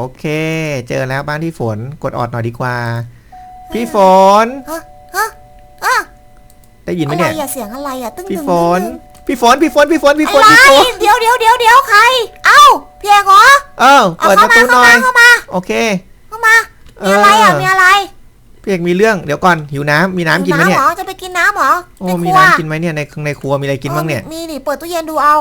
โอเค เจอแล้วบ้านพี่ฝนกดออดหน่อยดีกว่า พี่ฝน ฮะฮะอะได้ยินไหมอะไรเนี่ย อะเสียงอะไรอะตึ้งพี่ตึงฝนพี่ฝน พี่ฝน พี่ฝน พี่ฝนอะไรพี่ฝนเดี๋ยวเดี๋ยวเดี๋ยวเดี๋ยวใคร เอ้าพี่เอกเหรอเออเอาเปิดปเข้าระมาตูหเข้าน่อมาย เข้ามาโอเค เข้ามามีอะไรอะเออมีอะไรพี่เอกมีเรื่อง เดี๋ยวก่อน หิวน้ำมีน้ำกินไหมเนี่ย หรอจะไปกินน้ำเหรอโอ้ ในคมีรัวน้ำกินไหมเนี่ย ในในครัวมีอะไรกินบ้างเนี่ยออมีนี่เปิดตู้เย็นดูเอา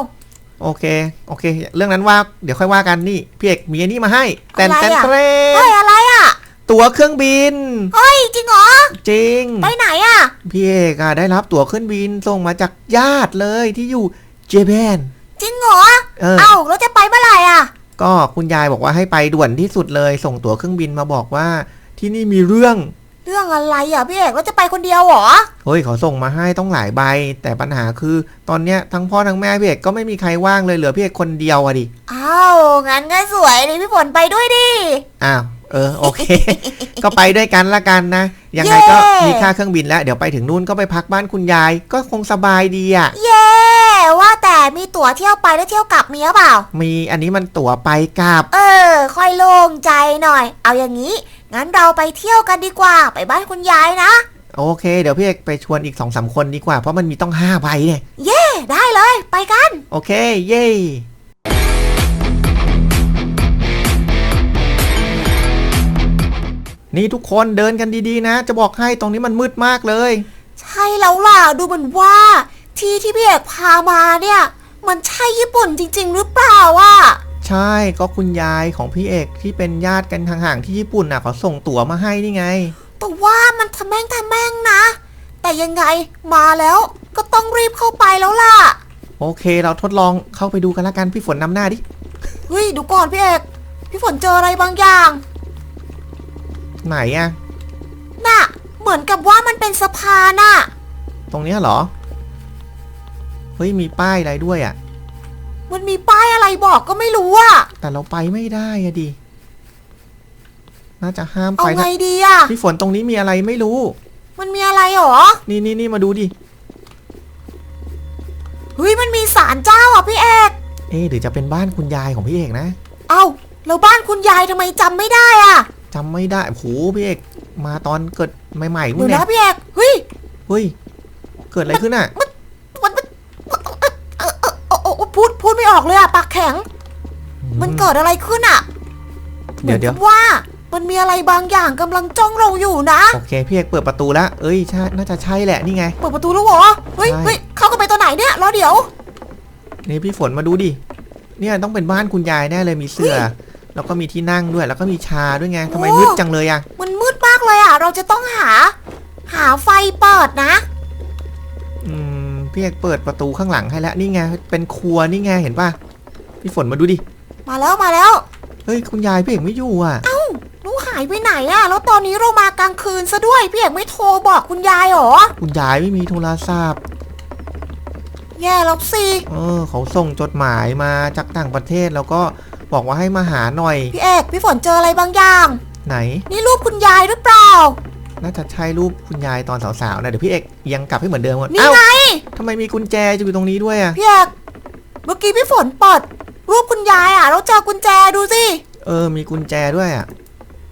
โอเค โอเค เรื่องนั้นว่า เดี๋ยวค่อยว่ากันนี่ พี่เอกมีอันนี้มาให้ แต่นอะไรแต่นอะเตรเฮ้ยอะไรอะตั๋วเครื่องบิน เฮ้ยจริงเหรอ จริง ไปไหนอะพี่เอกอะได้รับตั๋วเครื่องบินส่งมาจากญาติเลยที่อยู่เจแปนจริงเหรอ เออ เอ้าแล้วจะไปเมื่อไหร่อะก็คุณยายบอกว่าให้ไปด่วนที่สุดเลย ส่งตั๋วเครื่องบินมาบอกว่า ที่นี่มีเรื่อง เรื่องอะไรอะพี่เอกแล้วจะไปคนเดียวเหรอ เฮ้ยเขาส่งมาให้ต้องหลายใบ แต่ปัญหาคือตอนเนี้ยทั้งพ่อทั้งแม่พี่เอกก็ไม่มีใครว่างเลยเหลือพี่เอกคนเดียวอะดิ อ้าวงั้นก็สวยดิพี่ฝนไปด้วยดิ อ้าวเออโอเค ก็ไปด้วยกันละกันนะ ยังไงก็มีค่าเครื่องบินแล้ว เดี๋ยวไปถึงนู่นก็ไปพักบ้านคุณยาย ก็คงสบายดีอะเย้ว่าแต่มีตั๋วเที่ยวไปและเที่ยวกลับมีหรือเปล่า มีอันนี้มันตั๋วไปกลับ เออ ค่อยโล่งใจหน่อย เอาอย่างนี้ งั้นเราไปเที่ยวกันดีกว่า ไปบ้านคุณยายนะ โอเค เดี๋ยวพี่เอกไปชวนอีกสองสามคนดีกว่า เพราะมันมีต้องห้าใบเนี่ย เย้ได้เลย ไปกัน โอเค เย้นี่ทุกคนเดินกันดีๆนะ จะบอกให้ตรงนี้มันมืดมากเลย ใช่แล้วล่ะ ดูเหมือนว่า ที่ที่พี่เอกพามาเนี่ย มันใช่ญี่ปุ่นจริง ๆ หรือเปล่าอะ ใช่ก็คุณยายของพี่เอกที่เป็นญาติกันห่างๆที่ญี่ปุ่นน่ะเขาส่งตั๋วมาให้นี่ไง แต่ว่ามันทะแม่งทะแม่งนะ แต่ยังไงมาแล้วก็ต้องรีบเข้าไปแล้วล่ะ โอเค เราทดลองเข้าไปดูกันละกันพี่ฝนนำหน้าดิ เฮ้ยดูก่อนพี่เอก พี่ฝนเจออะไรบางอย่าง ไหนอะน่ะ เหมือนกับว่ามันเป็นสะพานน่ะ ตรงเนี้ยเหรอ เฮ้ยมีป้ายอะไรด้วยอะ มันมีป้ายอะไรบอกก็ไม่รู้อะแต่เราไปไม่ได้อะดิ น่าจะห้ามเอาไปไงนะดีอะพี่ฝนตรงนี้มีอะไรไม่รู้ มันมีอะไรหรอ นี่นี่นี่มาดูดิ เฮ้ยมันมีศาลเจ้าอะพี่เอก เอ๊ะหรือจะเป็นบ้านคุณยายของพี่เอกนะเอ้าแล้วบ้านคุณยายทำไมจำไม่ได้อะจำไม่ได้โอ้โหพี่เอก มาตอนเกิดใหม่ๆเดี๋นู่ยนวเนี่นะยพี่เอก เฮ้ย เฮ้ย เกิดอะไรขึ้นอะ มันมันเออเออเออเออเออ พูดพูดไม่ออกเลยอะปากแข็ง มันเกิดอะไรขึ้นอะเดี๋ยวเดี๋ยวหมือนกับว่า มันมีอะไรบางอย่างกำลังจ้องเราอยู่นะโอเคพี่เอกเปิดประตูแล้วเอ้ยใช่น่าจะใช่แหละนี่ไง เปิดประตูแล้วเหรอเฮ้ยใช่เฮ้ยเข้ากันไปตัวไหนเนี่ยรอเดี๋ยวนี่พี่ฝนมาดูดิเนี่ยต้องเป็นบ้านคุณยายแน่เลยมีเสื้อแล้วก็มีที่นั่งด้วยแล้วก็มีชาด้วยไงทำไมโอ้มืดจังเลยอะมันมืดมากเลยอะเราจะต้องหา หาไฟเปิดนะอืม พี่เอกเปิดประตูข้างหลังให้แล้วนี่ไงเป็นครัวนี่ไงเห็นป่ะพี่ฝนมาดูดิมาแล้วมาแล้ว เฮ้ยคุณยายพี่เอกไม่อยู่อะหนูหายไปไหนอะแล้วตอนนี้เรามากลางคืนซะด้วยพี่เอกไม่โทรบอกคุณยายเหรอคุณยายไม่มีโทรศัพท์แย่แล้วสิเออเขาส่งจดหมายมาจากต่างประเทศแล้วก็บอกว่าให้มาหาหน่อย พี่เอกพี่ฝนเจออะไรบางอย่าง ไหน นี่รูปคุณยายหรือเปล่า น่าจะใช่รูปคุณยายตอนสาวๆนะเดี๋ยวพี่เอกยังกลับให้เหมือนเดิมก่อนนี่เอ้าไงทำไมมีกุญแจอยู่ตรงนี้ด้วยอะพี่เอกเมื่อกี้พี่ฝนเปิดรูปคุณยายอะเราเจอกุญแจดูสิเออ มีกุญแจด้วยอะ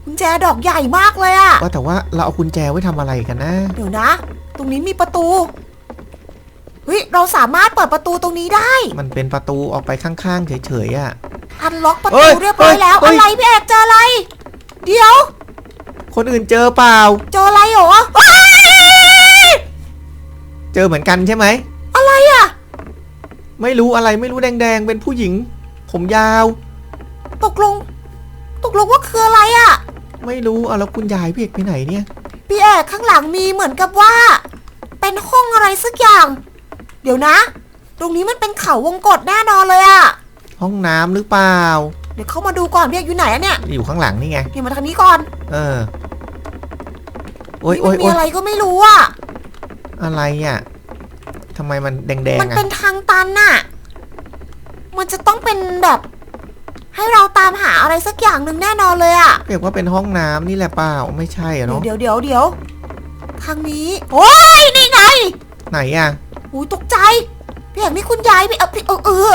กุญแจดอกใหญ่มากเลยอะว่าแต่ว่าเราเอากุญแจไว้ทำอะไรกันนะ เดี๋ยวนะ ตรงนี้มีประตูเฮ้ยเราสามารถเปิดประตูตรงนี้ได้ มันเป็นประตูออกไปข้างๆเฉยๆอะอันล็อกประเฮ้ตูยเรียบร้อยแล้วเฮ้อะยไรพี่เอกเจออะไร เดี๋ยว คนอื่นเจอเปล่า เจออะไรหรอเฮ้ยเจอเหมือนกันใช่ไหม อะไรอะไม่รู้อะไรไม่รู้แดงๆ เป็นผู้หญิง ผมยาว ตกลง ตกลงว่าคืออะไรอะไม่รู้เอาแล้วคุณยายพี่เอกไปไหนเนี่ย พี่เอกข้างหลังมีเหมือนกับว่า เป็นห้องอะไรสักอย่าง เดี๋ยวนะ ตรงนี้มันเป็นเขาวงกตแน่นอนเลยอะห้องน้ำหรือเปล่า เดี๋ยวเข้ามาดูก่อนพี่เอกอยู่ไหนอะเนี่ย อยู่ข้างหลังนี่ไงนี่มาทางนี้ก่อน เออ โอ๊ยนี่โอ๊มัยมีโอ๊ยอะไรก็ไม่รู้อะอะไรอะทำไมมันแดงมันๆอะเป็นทางตันน่ะ มันจะต้องเป็นแบบ ให้เราตามหาอะไรสักอย่างหนึ่งแน่นอนเลยอะเรียกว่าเป็นห้องน้ำนี่แหละเปล่าไม่ใช่อะเดี๋ยวเนาะเดี๋ยวเดี๋ยวเดี๋ยวทางนี้ โอ้ยนี่ไงไหนอะอุ้ยตกใจ พี่เอกนี่คุณยายพี่เออพี่เออเออ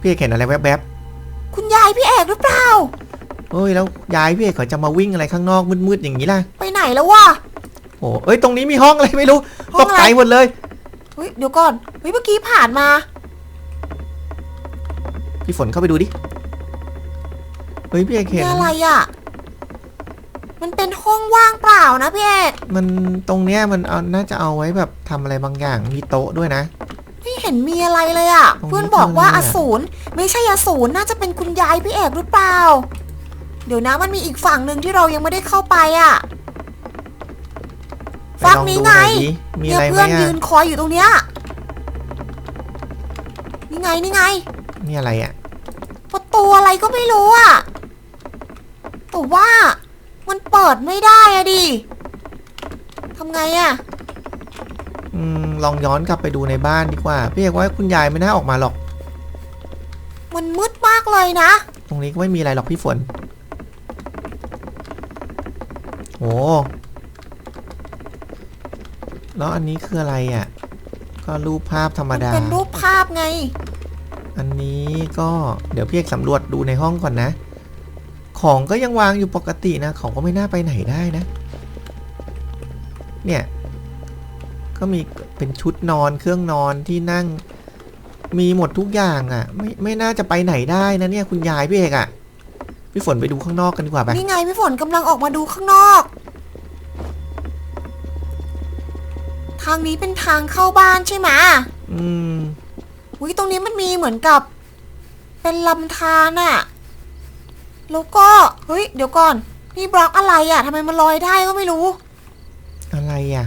พี่เอกเห็นอะไรแวบคุณยายพี่เอกหรือเปล่า ๆเฮ้ยแล้วยายพี่เอกเขาจะมาวิ่งอะไรข้างนอกมืดๆอย่างนี้ล่ะ ไปไหนแล้ววะ โอ้เอ้ยตรงนี้มีห้องอะไรไม่รู้ห้ตองกอะไร ใจหมดเลยเฮ้ยเดี๋ยวก่อนเฮ้ยเมื่อกี้ผ่านมา พี่ฝนเข้าไปดูดิเฮ้ยพี่เอกมีเห็นอะไรอะ มันเป็นห้องว่างเปล่านะพี่เอกมันตรงเนี้ยมันเอาน่าจะเอาไว้แบบทำอะไรบางอย่างมีโต๊ะด้วยนะ ไม่เห็นมีอะไรเลยอะ ตรงนี้เพื่อนบอกว่าคืออะไรออะ สูรไม่ใช่อสูรน่าจะเป็นคุณยายพี่เอกหรือเปล่า เดี๋ยวนะมันมีอีกฝั่งหนึ่งที่เรายังไม่ได้เข้าไปอะ ปฝั่งลอนี้ดูไงหอยดิมีเนี่อะยไรไหมเพื่อนยือะนคอยอยู่ตรงเนี้ย นี่ไงนี่ไงนี่อะไรอะ ประตูอะไรก็ไม่รู้อะแต่ว่ามันเปิดไม่ได้อะดิทำไงอะอืมลองย้อนกลับไปดูในบ้านดีกว่า พี่เอกว่าคุณยายไม่น่าออกมาหรอก มันมืดมากเลยนะ ตรงนี้ก็ไม่มีอะไรหรอกพี่ฝน โอ้ แล้วอันนี้คืออะไรอะ ก็รูปภาพธรรมมันดา เป็นรูปภาพไง อันนี้ก็เดี๋ยวพี่เอกสำรวจดูในห้องก่อนนะ ของก็ยังวางอยู่ปกตินะ ของก็ไม่น่าไปไหนได้นะ เนี่ย ก็มีเป็นชุดนอนเครื่องนอนที่นั่ง มีหมดทุกอย่างอะ่ะ ไม่ไม่น่าจะไปไหนได้นะเนี่ยคุณยายพี่เอกอะ่ะพี่ฝนไปดูข้างนอกกันดีกว่าไปนี่ไงพี่ฝนกำลังออกมาดูข้างนอกางนี้เป็นทางเข้าบ้านใช่ไหมอืมอุ้ยตรงนี้มันมีเหมือนกับ เป็นลำธารอะแล้วก็เฮ้ย เดี๋ยวก่อน นี่บล็อกอะไรอะทำไมมันลอยได้ก็ไม่รู้ อะไรอะ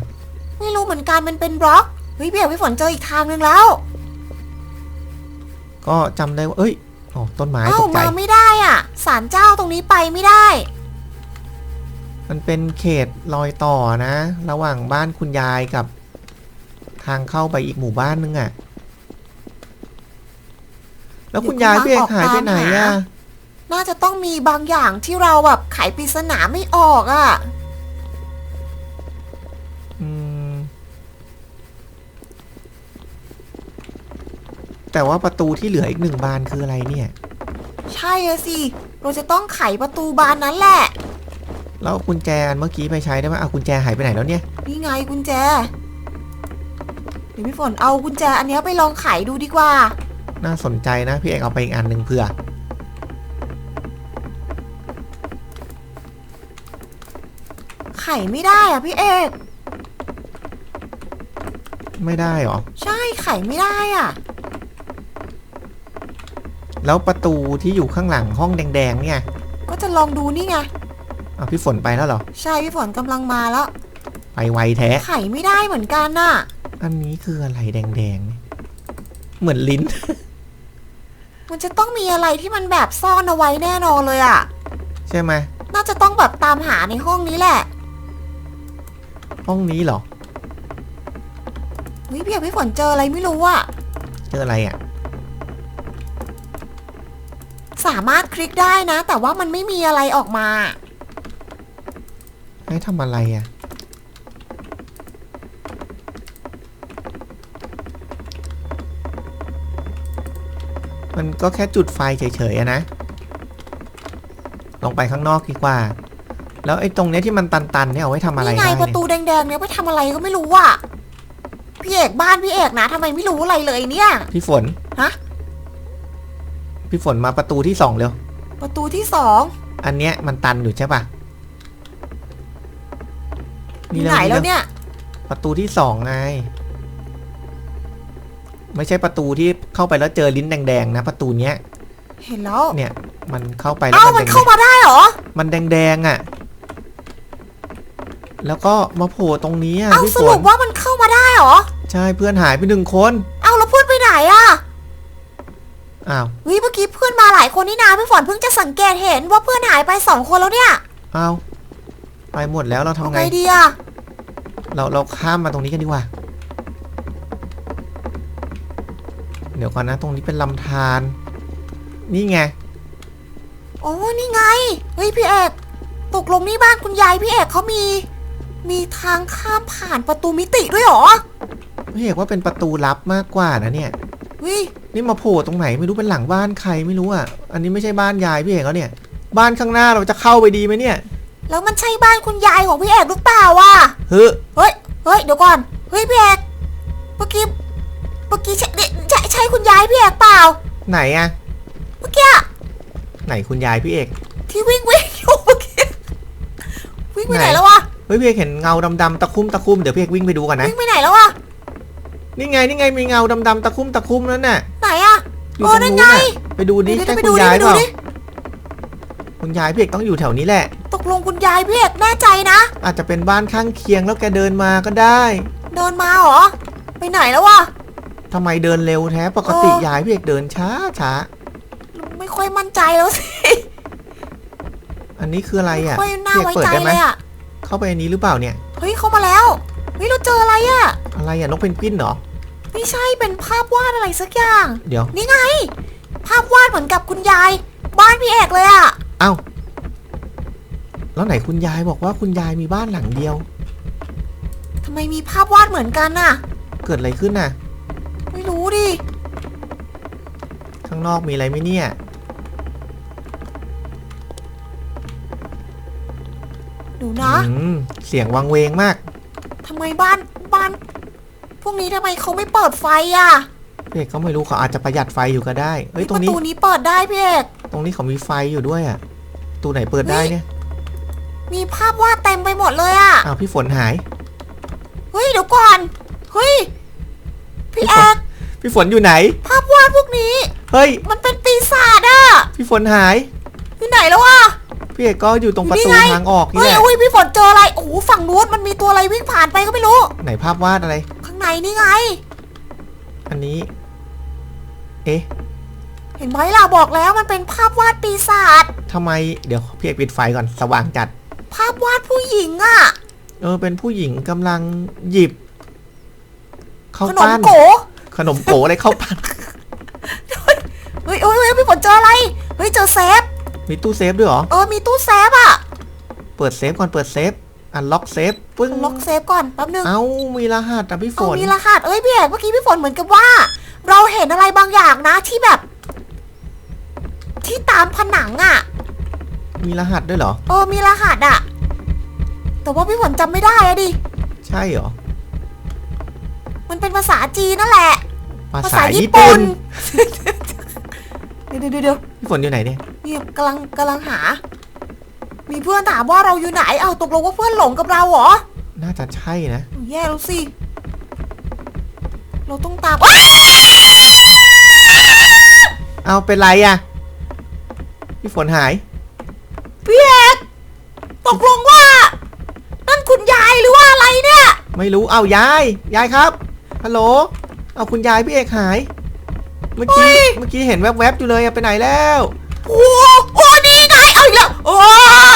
ไม่รู้เหมือนกันมันเป็นบล็อกเฮ้ยพี่เอกพี่ฝนเจออีกทางหนึ่งแล้วก็จำได้ว่า เอ้ยอ๋อต้นไม้เอ้าตกใจ มาไม่ได้อะศาลเจ้าตรงนี้ไปไม่ได้ มันเป็นเขตรอยต่อนะ ระหว่างบ้านคุณยายกับ ทางเข้าไปอีกหมู่บ้านนึงอะ่ะแล้วคุณยายพี่เอกหายไปไหนอะน่าจะต้องมีบางอย่างที่เราแบบไขปริศนาไม่ออกอะอืมแต่ว่าประตูที่เหลืออีกหนึ่งบานคืออะไรเนี่ย ใช่อะสิ เราจะต้องไขประตูบานนั้นแหละ แล้วกุญแจอันเมื่อกี้ไปใช้ได้ไหมอะกุญแจหายไปไหนแล้วเนี่ย นี่ไงกุญแจ เดี๋ยวพี่ฝนเอากุญแจอันเนี้ยไปลองไขดูดีกว่า น่าสนใจนะพี่เอกเอาไปอีกอันหนึ่งเผื่อ ไขไม่ได้อะพี่เอก ไม่ได้หรอ ใช่ไขไม่ได้อะแล้วประตูที่อยู่ข้างหลังห้องแดง ๆ เนี่ยก็จะลองดูนี่ไง เอาพี่ฝนไปแล้วเหรอ ใช่พี่ฝนกำลังมาแล้ว ไปไวแท้ ไขไม่ได้เหมือนกันน่ะ อันนี้คืออะไรแดงๆเนี่ยเหมือนลิ้น มันจะต้องมีอะไรที่มันแบบซ่อนเอาไว้แน่นอนเลยอะใช่ไหมน่าจะต้องแบบตามหาในห้องนี้แหละห้องนี้เหรอเฮ้ยพี่เอกพี่ฝนเจออะไรไม่รู้อะเจออะไรอะสามารถคลิกได้นะ แต่ว่ามันไม่มีอะไรออกมาให้ทำอะไรอะ มันก็แค่จุดไฟเฉยๆอะนะลองไปข้างนอกดีกว่า แล้วไอ้ตรงเนี้ยที่มันตันๆเนี่ยเอาไว้ทำอะไรนี่ไงได้ประเนี่ยตูแดงๆเนี่ยไปทำอะไรก็ไม่รู้อะพี่เอกบ้านพี่เอกนะทำไมไม่รู้อะไรเลยเนี่ย พี่ฝนฮะ พี่ฝนมาประตูที่สองเร็ว ประตูที่สองอันเนี้ยมันตันอยู่ใช่ปะอยู่ไหนแล้วเนี่ย ประตูที่สองไง ไม่ใช่ประตูที่เข้าไปแล้วเจอลิ้นแดงๆนะ ประตูเนี้ย เห็นแล้ว เนี่ย มันเข้าไปแล้วเอ้ามัมันนแดเข้างมาได้เหรอๆมันแดงๆอะ แล้วก็มาโผล่ตรงนี้อะเอ้าพี่สฝรุนปว่ามันเข้ามาได้เหรอ ใช่เพื่อนหายไปหนึ่งคนเอ้าแล้วเพื่อนไปไหนอะอ้าวเฮ้ยเมื่อกี้เพื่อนมาหลายคนนี่นาพี่ฝนเพิ่งจะสังเกตเห็นว่าเพื่อนหายไปสองคนแล้วเนี่ยอ้าวไปหมดแล้วเราทำเอาไงไงดีอะเราเราข้ามมาตรงนี้กันดีกว่า เดี๋ยวก่อนนะ ตรงนี้เป็นลำธารนี่ไง โอ้ นี่ไง เฮ้ยพี่เอกตกลงนี่บ้านคุณยายพี่เอกเขามี มีทางข้ามผ่านประตูมิติด้วยเหรอพี่เอกว่าเป็นประตูลับมากกว่านะเนี่ยเฮ้ยนี่มาโผล่ตรงไหนไม่รู้เป็นหลังบ้านใครไม่รู้อะ อันนี้ไม่ใช่บ้านยายพี่เอกแล้วเนี่ย บ้านข้างหน้าเราจะเข้าไปดีไหมเนี่ย แล้วมันใช่บ้านคุณยายของพี่เอกหรือเปล่าวะเฮ้ย เฮ้ยเฮ้ยเดี๋ยวก่อน เฮ้ยพี่เอกเมื่อกี้ เมื่อกี้ใช่เนี่ย ใช่ใช่คุณยายพี่เอกเปล่า ไหนอะเมื่อกี้อะไหนคุณยายพี่เอก ที่วิ่งวิ่งอยู่เมื่อกี้วิ่งไปไหนไหน แล้ววะเฮ้ยพี่เอกเห็นเงาดำๆตะคุ่มตะคุ่มเดี๋ยวพี่เอกวิ่งไปดูก่อนนะ วิ่งไปไหนแล้ววะนี่ไงนี่ไงมีเงาดำๆตะคุ่มตะคุ่มนั่นน่ะไหนอะอยู่เอตอรงนั่นนู้นไงน่ะไปดูดิเดี๋ยวใช่ไปคุดูณดิยายไปเปดูล่าดิคุณยายพี่เอกต้องอยู่แถวนี้แหละ ตกลงคุณยายพี่เอกแน่ใจนะอาจจะเป็นบ้านข้างเคียงแล้วแกเดินมาก็ได้ เดินมาเหรอไปไหนแล้ววะ ทำไมเดินเร็วแท้ปกติเออยายพี่เอกเดินช้าช้าไม่ค่อยมั่นใจแล้วสิ อันนี้คืออะไรอะไม่ค่อยน่าพี่เอกไว้เปิดใจได้ไหมเลยอะเข้าไปอันนี้หรือเปล่าเนี่ย เฮ้ยเข้ามาแล้วเฮ้ยเราเจออะไรอะอะไรอะนกเพนกวินเหรอ ไม่ใช่เป็นภาพวาดอะไรสักอย่าง เดี๋ยว นี่ไง ภาพวาดเหมือนกับคุณยาย บ้านพี่เอกเลยอะเอ้า แล้วไหนคุณยายบอกว่าคุณยายมีบ้านหลังเดียวทำไมมีภาพวาดเหมือนกันน่ะ เกิดอะไรขึ้นน่ะ ไม่รู้ดิ ข้างนอกมีอะไรไหมเนี่ย ดูนะ อืม เสียงวังเวงมาก ทำไมบ้านบ้าน พวกนี้ทำไมเขาไม่เปิดไฟอะพี่เอกก็ไม่รู้เขาอาจจะประหยัดไฟอยู่ก็ได้ เฮ้ย ตรปงระนี้ ตูนี้เปิดได้พี่เอกตรงนี้เขามีไฟอยู่ด้วยอะตูไหนเปิดได้เนี่ย มีภาพวาดเต็มไปหมดเลยอะอ้าวพี่ฝนหาย เฮ้ยเดี๋ยวก่อน เฮ้ย พี่เอก พี่ฝนอยู่ไหน ภาพวาดพวกนี้ เฮ้ย มันเป็นปีศาจอะพี่ฝนหาย อยู่ไหนแล้วอะพี่เอกก็อยู่ตรงประตูนี่ไงทางออกนี่เฮ้ยแหละอุ้ยพี่ฝนเจออะไร โอ้โหฝั่งนู้นมันมีตัวอะไรวิ่งผ่านไปก็ไม่รู้ ไหนภาพวาดอะไร ข้างในนี่ไง อันนี้ เอ๊ะเห็นไหมล่ะบอกแล้วมันเป็นภาพวาดปีศาจ ทำไมเดี๋ยวพี่เอกปิดไฟก่อนสว่างจัด ภาพวาดผู้หญิงอะเออเป็นผู้หญิงกำลังหยิบข้าวขนมปั้นโก ขนมโกอะไรเข้าปั้นเฮ้ยเฮ้ยเฮ้ยพี่ฝนเจออะไร เฮ้ยเจอเซฟ มีตู้เซฟด้วยเหรอ เออมีตู้เซฟอะ เปิดเซฟก่อนเปิดเซฟ อันล็อกเซฟปึ้งล็อกเซฟก่อนแป๊บนึง เอ้ามีรหัสอะพี่ฝน มีรหัส เอ้ยพี่เอกเมื่อกี้พี่ฝนเหมือนกับว่า เราเห็นอะไรบางอย่างนะที่แบบ ที่ตามผนังอะ มีรหัสด้วยเหรอ เออมีรหัสอะ แต่ว่าพี่ฝนจำไม่ได้อะดิ ใช่เหรอ มันเป็นภาษาจีนนั่นแหละ ภาภาษาษาญี่ญี่ปุ่ปุ่นนเดี๋ยวเดี๋ยวเดี๋ยวพี่ฝนอยู่ไหนเนี่ยนี่กำลังกำลังหา มีเพื่อนถามว่าเราอยู่ไหน เอาตกลงว่าเพื่อนหลงกับเราเหรอ น่าจะใช่นะ แย่แล้วสิ เราต้องตามอ้าวเอาเป็นไรอะ พี่ฝนหาย พี่เอกตกลงว่า นั่นคุณยายหรือว่าอะไรเนี่ย ไม่รู้ เอายาย ยายครับ ฮัลโหล เอาคุณยายพี่เอกหาย เมื่อกี้ เมื่อกี้เห็นแวบๆอยู่เลยอะไปไหนแล้ว โอ้โหโอ้นี่ไงเอาอีกแล้ว โอ้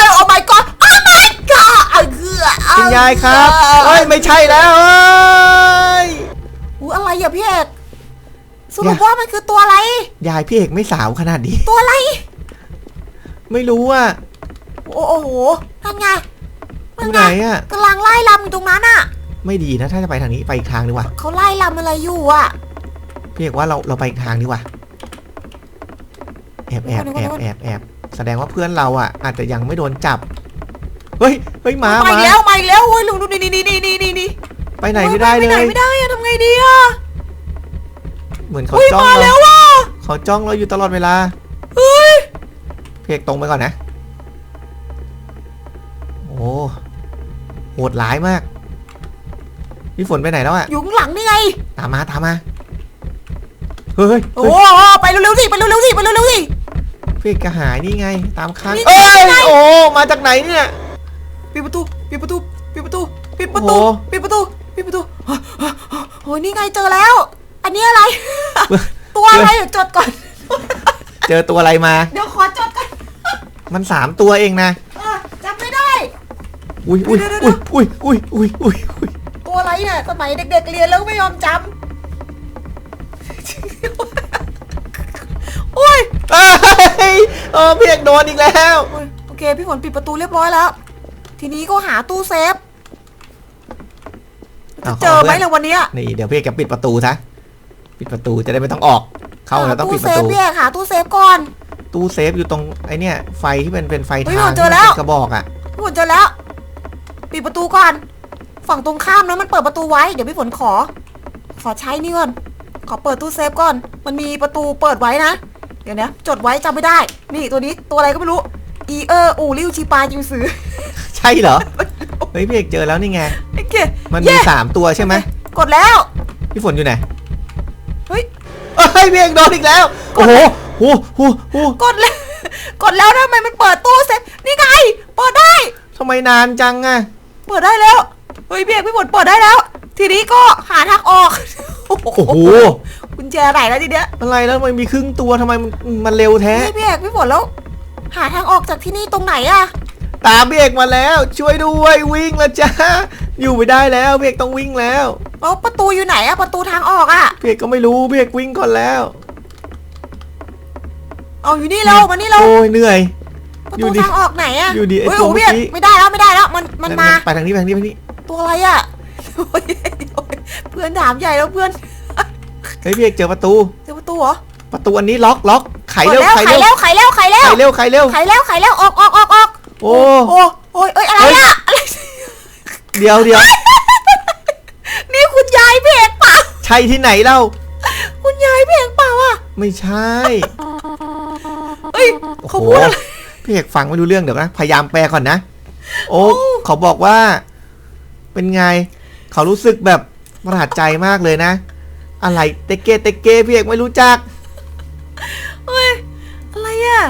ยโอ้ my god โอ้ my god เอาเกือเอาคุณยายครับเอ้ยไม่ใช่แล้วเอ้ยอู้อะไรอะพี่เอกสรุปอย่าว่ามันคือตัวอะไร ยายพี่เอกไม่สาวขนาดนี้ ตัวอะไร ไม่รู้อะ โอ้โอ้โหนั่นไงอนั่นยู่ไงไหนอะกำลังไล่ลำอยู่ตรงนั้นอะ ไม่ดีนะ ถ้าจะไปทางนี้ไปอีกทางดีกว่าเขาไล่ลำอะไรอยู่อะพี่เอกว่าเราเราไปอีกทางดีกว่าแอบแอบเดี๋ยวแอก่บอนแอบแอบแสดงว่าเพื่อนเราอะ อาจจะยังไม่โดนจับ เฮ้ยเฮ้ยหมามาหอีมากแล้วมาอีกแล้วโอ้ยลุงดูนี่นี่นี่นี่นี่นี่ไปไหนไม่ได้เลไปไหนยไม่ได้อะทำไงดีอะเหมือนเขาอุ้ยจ้องมาเราแล้วว่ะเขาจ้องเราอยู่ตลอดเวลาเฮ้ยพี่เอกตรงไปก่อนนะ โอ้โหดร้ายมาก พี่ฝนไปไหนแล้วอะอยู่ข้างหลังนี่ไง ตามมาตามมา เฮ้ยโอ้เฮ้ยโหไปเร็วๆสิไปเร็วๆสิไปเร็วๆสิ พี่เอกกระหายนี่ไง ตามข้างนี่เอ้ไง ยโอ้มาจากไหนเนี่ย ปิดประตูปิดประตูปิดประตูปิดประโอ้ตูโห ปิดประตูปิดประตูโอ้ยนี่ไงเจอแล้ว อันนี้อะไร ตัวอะไรเดี๋ยวจดก่อน เจอตัวอะไรมา เดี๋ยวขอจดก่อนมันสามตัวเองนะ เออจำไม่ได้ อุ้ยอุ้ยเดี๋ยวเดี๋อุ้ยยวอุ้ยอุ้ยอุ้ยอุ้ย อุ้ยตัวอะไรเนี่ยสมัยเด็ก ๆ เรียนแล้วไม่ยอมจำโอ้ยเอ้ยเออพี่เอกโดนอีกแล้ว โอ้ยโอเค พี่ฝนปิดประตูเรียบร้อยแล้ว ทีนี้ก็หาตู้เซฟาเจอไหมขพื่นเลยวันเนี้ยนี่เดี๋ยวพี่เอกจะปิดประตูซะปิดประตูจะได้ไม่ต้องออก เข้าแล้วต้องหปิดปเซระฟตูพี่เอกหาตู้เซฟก่อนตู้ตู้เซฟอยู่ตรงไอเนี่ยไฟที่เป็นเป็นไฟเฮ้ยทางเจอแล้วที่มันเป็นกระบอกอะพี่ฝนเจอแล้ว ปิดประตูก่อน ฝั่งตรงข้ามนะมันเปิดประตูไว้ เดี๋ยวพี่ฝนขอ ขอใช้นี่ก่อน ขอเปิดตู้เซฟก่อน มันมีประตูเปิดไว้นะ เดี๋ยวนะจดไว้จำไม่ได้ นี่ตัวนี้ตัวอะไรก็ไม่รู้ อีเออร์อูริวชิปาจิวซือ ใช่เหรอ เฮ้ยพี่เอกเจอแล้วนี่ไง โอเค มันมี เย้สามตัวใช่ไหมกดแล้ว พี่ฝนอยู่ไหนเฮ้ยเอ้ยพี่เอกโดนอีกแล้ว โอ้โหโอ้โหโอ้โหกดแล้ว กดแล้วทำไมมันเปิดตู้เซฟ นี่ไง เปิดได้ ทำไมนานจังอะเปิดได้แล้ว เฮ้ยพี่เอกพี่ฝนเปิดได้แล้ว ทีนี้ก็หาทางออก โอ้โหกุญแจไหนแล้วทีเนี้ยอะไรแล้วมันมีครึ่งตัวทำไมมันมันเร็วแท้เฮ้ยพี่เอกพี่ฝนแล้ว หาทางออกจากที่นี่ตรงไหนอะตามพี่เอกมาแล้วช่วยด้วยวิ่งแล้วจ้าอยู่ไม่ได้แล้วพี่เอกต้องวิ่งแล้วแล้วประตูอยู่ไหนอะประตูทางออกอะพี่เอกก็ไม่รู้พี่เอกวิ่งก่อนแล้ว เอาอยู่นี่เรามานี่เราโอ้ยเหนื่อยประอยู่ตูดิทางออกไหนอะอยู่ดิไอ้เฮ้ยตัวโอ้พี่เอกเมื่อกี้ไม่ได้แล้วไม่ได้แล้วมันมันมาไปทางนี้ไปทางนี้ไปทางนี้ ตัวอะไรอะโอ้ยโอ้ยเพื่อนถามใหญ่แล้วเพื่อนเฮ้ยพี่เอกเจอประตู เจอประตูเหรอประตูอันนี้ล็อกล็อกไขเปิดเร็วแล้วไขไขเร็วแล้วไขแล้วไขแล้วไขเร็วไขเร็วไขแล้วไขแล้วออกออกออกออกโอ้โอ้โอ้ยเอ้ยอะไรเฮ้ยอะอะไรเดี๋ยวเดี๋ยวนี่คุณยายพี่เอกเปล่าใช่ที่ไหนเล่า คุณยายพี่เอกเปล่าอะไม่ใช่เอ้ยโอ้เขาโหพูดอะไรพี่เอกฟังไม่รู้เรื่องเดี๋ยวนะพยายามแปลก่อนนะ โอ้โอ้เขาบอกว่า เป็นไง เขารู้สึกแบบประหลาดใจมากเลยนะ อะไรเตเกเตเกพี่เอกไม่รู้จัก เฮ้ย อะไรอะ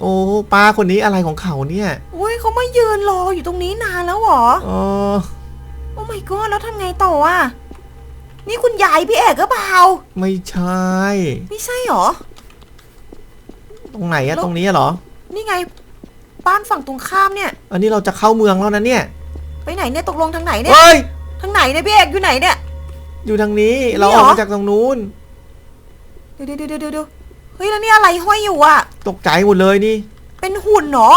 โอ้ป้าคนนี้อะไรของเขาเนี่ยโอ้ยเขามายืนรออยู่ตรงนี้นานแล้วเหรอ อ๋อโอ้ my god แล้วทำไงต่ออะ นี่คุณยายพี่เอกก็เปล่า ไม่ใช่ ไม่ใช่หรอ ตรงไหนอะแล้ว ตรงนี้เหรอ นี่ไง บ้านฝั่งตรงข้ามเนี่ย อันนี้เราจะเข้าเมืองแล้วนะเนี่ย ไปไหนเนี่ยตกลงทางไหนเนี่ยเฮ้ย ทางไหนเนี่ยพี่เอกอยู่ไหนเนี่ย อยู่ทางนี้นี่เราเหรอออกมาจากตรงนู้น เดี๋ยวเดี๋ยวเดี๋ยวเดี๋ยวเฮ้ยแล้วนี่อะไรห้อยอยู่อะ ตกใจหมดเลยนี่ เป็นหุ่นเหรอ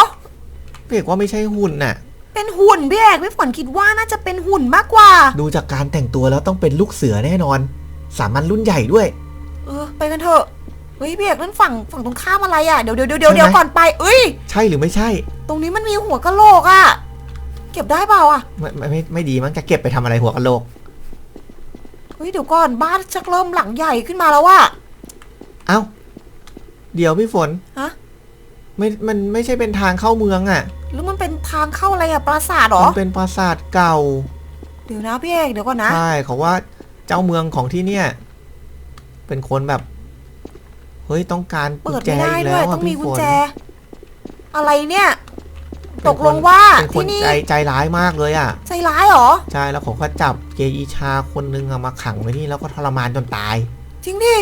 พี่เอกว่าไม่ใช่หุ่นน่ะ เป็นหุ่นพี่เอกพี่ฝนคิดว่าน่าจะเป็นหุ่นมากกว่า ดูจากการแต่งตัวแล้วต้องเป็นลูกเสือแน่นอน สามัญรุ่นใหญ่ด้วย เออ ไปกันเถอะเฮ้ยพี่เอกนั่นฝั่งฝั่งตรงข้ามอะไรอะเดี๋ยวเดี๋ยวเดี๋ยวเดี๋ยวใช่ไหมเดี๋ยวก่อนไปเอ้ย ใช่หรือไม่ใช่ ตรงนี้มันมีหัวกะโหลกอะ เก็บได้เปล่าอะไม่ไม่ไม่ไม่ดีมั้งจะเก็บไปทำอะไรหัวกะโหลก เฮ้ยเดี๋ยวก่อนบ้านชักเริ่มหลังใหญ่ขึ้นมาแล้วว่ะ เอ้า เดี๋ยวพี่ฝนฮะ ไม่มันไม่ใช่เป็นทางเข้าเมืองอะ่ะแล้วมันเป็นทางเข้าอะไรอะปราสาทเหรอ มันเป็นปราสาทเก่าเดี๋ยวนะพี่เอกเดี๋ยวก่อนนะ ใช่เขาว่าเจ้าเมืองของที่เนี่ย เป็นคนแบบ เฮ้ยต้องการกุเปิญดแจไม่ได้อีกด้แล้ววยต้อะองมีพี่กุฝญนแจ อะไรเนี่ยเป็นคน ตกลงว่าเป็นคนที่นี่ ใจใจร้ายมากเลยอะ ใจร้ายเหรอ ใช่แล้วเขาก็จับเกอีชาคนนึงอะมาขังไว้นี่แล้วก็ทรมานจนตาย จริงดิ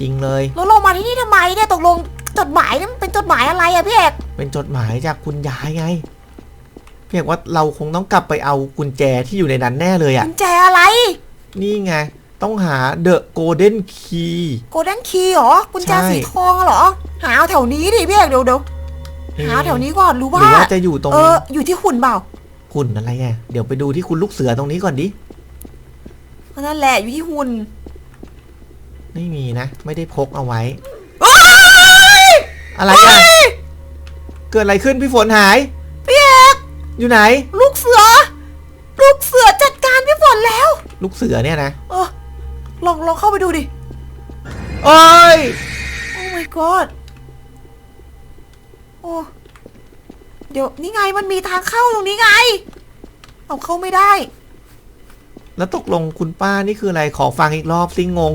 จริงเลย แล้วเรามาที่นี่ทำไมเนี่ยตกลงจดหมายนี่มันเป็นจดหมายอะไรอะพี่เอกเป็นจดหมายจากคุณยายไงเพียงว่าเราคงต้องกลับไปเอากุญแจที่อยู่ในนั้นแน่เลยอะกุญแจอะไรนี่ไง ต้องหา The Golden Key โกลเด้นคีย์เหรอกุญแจใช่ สีทองเหรอ หาเอาแถวนี้ดิพี่เอกเดี๋ยวเดี๋ยว หาแถวนี้ก่อนรู้หว่ารือว่าจะอยู่ตรงเอออยู่ที่หุ่นเปล่าคุณอะไรไงเดี๋ยวไปดูที่คุณลูกเสือตรงนี้ก่อนดิ นั่นแหละอยู่ที่หุ่นไม่มีนะ ไม่ได้พกเอาไว้ เอ้ยอะไรอะ เกิดอะไรขึ้นพี่ฝนหาย พี่เอกอยู่ไหน ลูกเสือ ลูกเสือจัดการพี่ฝนแล้ว ลูกเสือเนี่ยนะเออลองลองเข้าไปดูดิโอ้ย โอ้ my god โอ้เดี๋ยวนี่ไงมันมีทางเข้าตรงนี้ไง เอาเข้าไม่ได้ แล้วตกลงคุณป้านี่คืออะไรขอฟังอีกรอบสิงง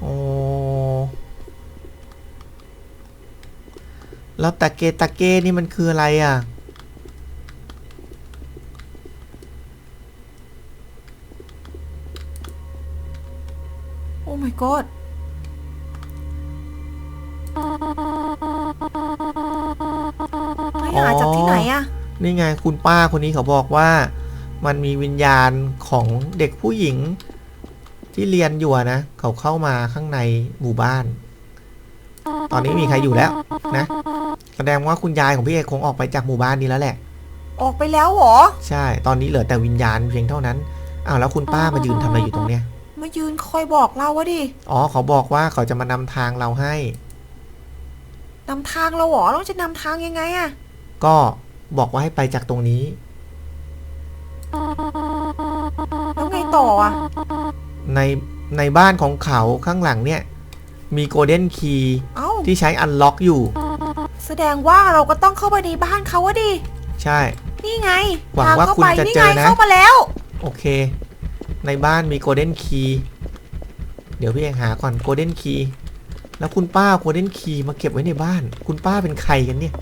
โอ้แล้วตะเกตะเกนี่มันคืออะไรอะโอ้ my god หาจากที่ไหนอะนี่ไงคุณป้าคนนี้เขาบอกว่า มันมีวิญญาณของเด็กผู้หญิง ที่เรียนอยู่อะนะ เขาเข้ามาข้างในหมู่บ้าน ตอนนี้ไม่มีใครอยู่แล้วนะ แสดงว่าคุณยายของพี่เอกคงออกไปจากหมู่บ้านนี้แล้วแหละ ออกไปแล้วเหรอ ใช่ ตอนนี้เหลือแต่วิญญาณเพียงเท่านั้น อ้าวแล้วคุณป้ามายืนทำอะไรอยู่ตรงเนี้ย มายืนคอยบอกเราวะดิ อ๋อเขาบอกว่าเขาจะมานำทางเราให้นำทางเราเหรอเราจะนำทางยังไงอะ ก็บอกว่าให้ไปจากตรงนี้ แล้วไงต่ออะในในบ้านของเขาข้างหลังเนี่ย มีโกลเด้นคีย์เอ้า ที่ใช้อันล็อกอยู่ แสดงว่าเราก็ต้องเข้าไปในบ้านเขาวะดิ ใช่ นี่ไงหวังว่าทเข้คุณไปจะนี่เจไงอนะเข้ามาแล้ว โอเค ในบ้านมีโกลเด้นคีย์เดี๋ยวพี่เอกหาก่อนโกลเด้นคีย์แล้วคุณป้าโกลเด้นคีย์มาเก็บไว้ในบ้าน คุณป้าเป็นใครกันเนี่ย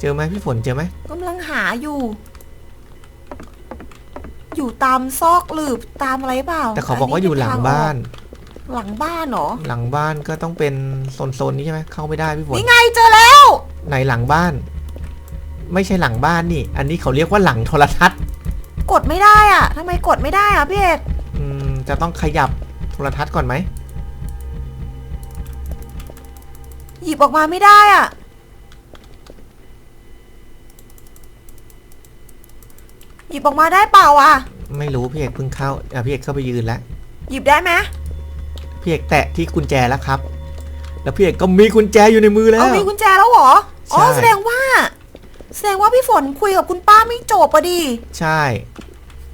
เจอไหมพี่ฝนเจอไหมกำลังหาอยู่ อยู่ตามซอกหลืบตามอะไรเปล่าแต่เขาบอกว่าอยู่หลังบ้าน หลังบ้านเหรอ หลังบ้านก็ต้องเป็นโซนๆนี้ใช่ไหมเข้าไม่ได้พี่ฝนนี่ไงเจอแล้วในหลังบ้าน ไม่ใช่หลังบ้านนี่ อันนี้เขาเรียกว่าหลังโทรทัศน์ กดไม่ได้อะทำไมกดไม่ได้อะพี่เอกอืมจะต้องขยับโทรทัศน์ก่อนไหมหยิบออกมาไม่ได้อะ หยิบออกมาได้เปล่าอะ ไม่รู้พี่เอกเพิ่งเข้าอะพี่เอกเข้าไปยืนแล้วหยิบได้ไหมพี่เอกแตะที่กุญแจแล้วครับ แล้วพี่เอกก็มีกุญแจอยู่ในมือแล้ว เอามีกุญแจแล้วเหรอ อ๋อใช่ แสดงว่า แสดงว่าพี่ฝนคุยกับคุณป้าไม่จบอะดิ ใช่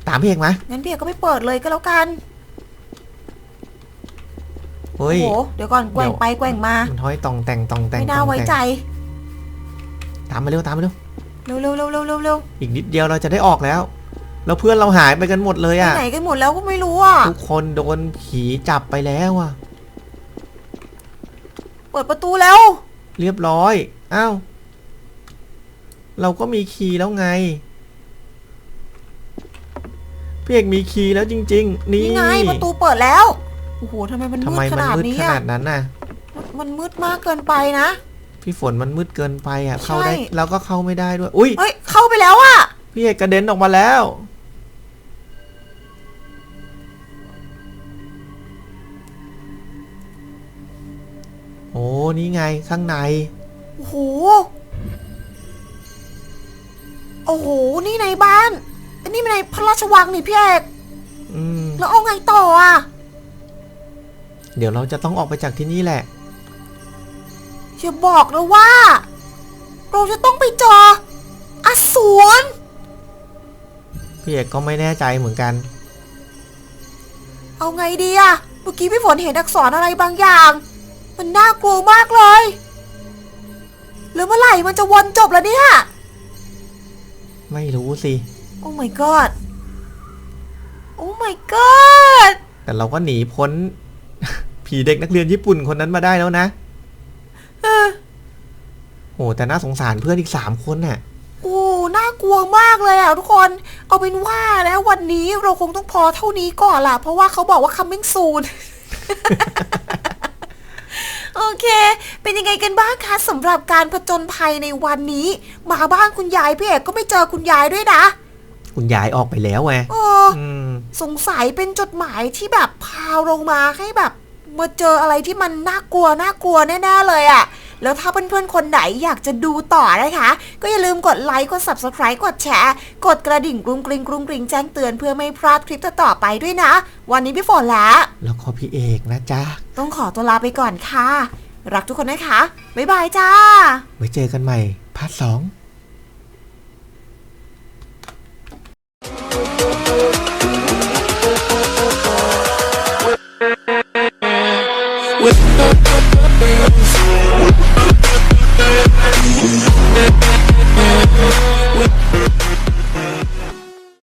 ตามพี่เอกมางั้นพี่เอกก็ไม่เปิดเลยก็แล้วกันเฮ้ยโอ้โหเดี๋ยวก่อนแกว่งเดี๋ยว ไปแกว่งมา มันห้อยตองแต่งตองแต่งไม่น่าตองไว้แต่งใจ ตามมาเร็วตามมาเร็ว เร็วเร็วเร็วเร็วเร็วเร็วอีกนิดเดียวเราจะได้ออกแล้ว แล้วเพื่อนเราหายไปกันหมดเลยไปอะไหนกันหมดแล้วก็ไม่รู้อะ ทุกคนโดนผีจับไปแล้วอะเปิดประตูแล้ว เรียบร้อยอ้าวเราก็มีคีย์แล้วไงพี่เอกมีคีย์แล้วจริง ๆ นี่นี่ไงประตูเปิดแล้ว โอ้โหทำไมมันทำมืไมดขมันนาดมืดนี้ขอะนาดนั้นน่ะ มันมันมืดมากเกินไปนะ พี่ฝนมันมืดเกินไปอะ เข้าใช่ได้แล้วก็เข้าไม่ได้ด้วย อุ้ยเฮ้ย เข้าไปแล้วอะพี่เอกกระเด็นออกมาแล้ว โอ้นี่ไงข้างใน โอ้โห โอ้โห นี่ในบ้าน อันนี้ในพระราชวังนี่พี่เอก อืม แล้วเอาไงต่ออะเดี๋ยวเราจะต้องออกไปจากที่นี่แหละ อย่าบอกนะว่า เราจะต้องไปเจออสูรพี่เอกก็ไม่แน่ใจเหมือนกัน เอาไงดีอะเมื่อกี้พี่ฝนเห็นอักษรอะไรบางอย่าง มันน่ากลัวมากเลยแล้วเมื่อไหร่มันจะวนจบแล้วเนี่ย ไม่รู้สิ โอ้ my god โอ้ my god แต่เราก็หนีพ้น ผีเด็กนักเรียนญี่ปุ่นคนนั้นมาได้แล้วนะเออ โอ้แต่น่าสงสารเพื่อนอีกสามคนน่ะโอ้น่ากลัวมากเลยอะทุกคน เอาเป็นว่านะวันนี้เราคงต้องพอเท่านี้ก่อนล่ะ เพราะว่าเขาบอกว่า coming soon โอเค เป็นยังไงกันบ้างคะสำหรับการผจญภัยในวันนี้ มาบ้านคุณยายพี่เอกก็ไม่เจอคุณยายด้วยนะ คุณยายออกไปแล้วไงเอออืมสงสัยเป็นจดหมายที่แบบพาลงมาให้แบบ มาเจออะไรที่มันน่ากลัวน่ากลัวแน่ๆเลยอะ่ะแล้วถ้าเพื่อนๆ คนไหนอยากจะดูต่อนะคะ ก็อย่าลืมกดไลค์ กด subscribe กดแชร์ กดกระดิ่งกรุงกริงกรุงกริงแจ้งเตือนเพื่อไม่พลาดคลิปต่อๆไปด้วยนะ วันนี้พี่ฝนแล้ว แล้วก็พี่เอกนะจ๊ะ ต้องขอตัวลาไปก่อนค่ะ รักทุกคนนะคะ บ๊ายบายจ้า ไว้เจอกันใหม่พาร์ทสอง with